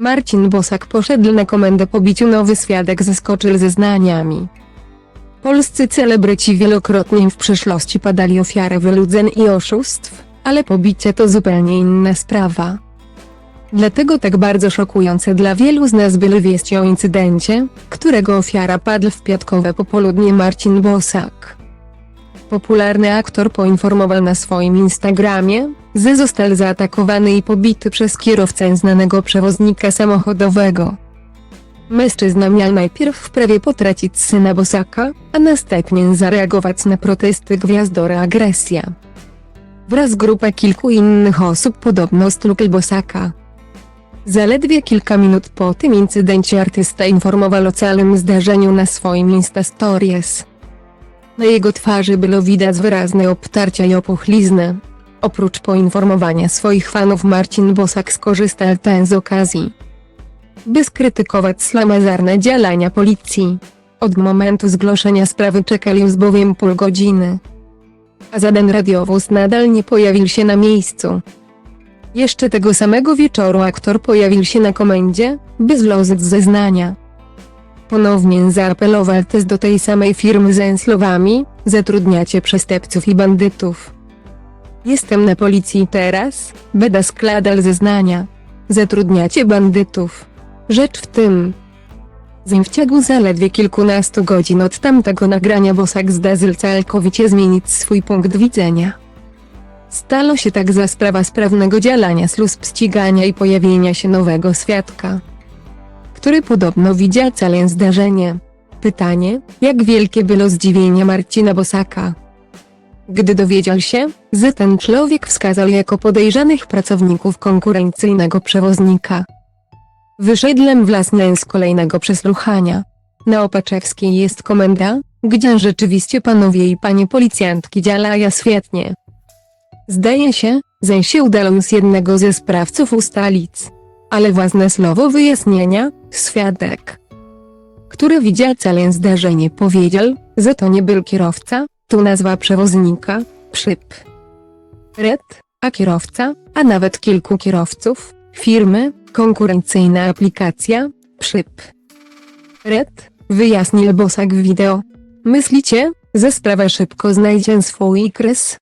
Marcin Bosak poszedł na komendę po biciu nowy świadek zaskoczył zeznaniami. Polscy celebryci wielokrotnie w przeszłości padali ofiarę wyludzeń i oszustw, ale pobicie to zupełnie inna sprawa. Dlatego tak bardzo szokujące dla wielu z nas były wieści o incydencie, którego ofiara padł w piatkowe popołudnie Marcin Bosak. Popularny aktor poinformował na swoim Instagramie, że został zaatakowany i pobity przez kierowcę znanego przewoznika samochodowego. Mężczyzna miał najpierw prawie potracić syna Bosaka, a następnie zareagować na protesty gwiazdora agresja. Wraz grupa kilku innych osób podobno stukł Bosaka. Zaledwie kilka minut po tym incydencie artysta informował o całym zdarzeniu na swoim Insta Stories. Na jego twarzy było widać wyrazne obtarcia i opuchlizny. Oprócz poinformowania swoich fanów Marcin Bosak skorzystał ten z okazji, by skrytykować slamazarne działania policji. Od momentu zgłoszenia sprawy czekali już bowiem pół godziny. A żaden radiowóz nadal nie pojawił się na miejscu. Jeszcze tego samego wieczoru aktor pojawił się na komendzie, by złożyć zeznania. Ponownie zaapelował też do tej samej firmy ze słowami, zatrudniacie przestępców i bandytów. Jestem na policji teraz, będę składał zeznania. Zatrudniacie bandytów. Rzecz w tym, że w ciągu zaledwie kilkunastu godzin od tamtego nagrania Bosak zdazył całkowicie zmienić swój punkt widzenia. Stało się tak za sprawa sprawnego działania służb ścigania i pojawienia się nowego świadka, który podobno widział całe zdarzenie. Pytanie, jak wielkie było zdziwienie Marcina Bosaka. Gdy dowiedział się, że ten człowiek wskazał jako podejrzanych pracowników konkurencyjnego przewoznika. Wyszedłem własnie z kolejnego przesłuchania. Na Opaczewskiej jest komenda, gdzie rzeczywiście panowie i panie policjantki działają świetnie. Zdaje się, że się udało już jednego ze sprawców ustalić. Ale własne słowo wyjaśnienia, świadek, który widział całe zdarzenie powiedział, że to nie był kierowca, tu nazwa przewoznika, przyp. Red, a kierowca, a nawet kilku kierowców, firmy, konkurencyjna aplikacja, przyp. Red, wyjaśnił Bosak w wideo. Myślicie, że sprawa szybko znajdzie swój kres?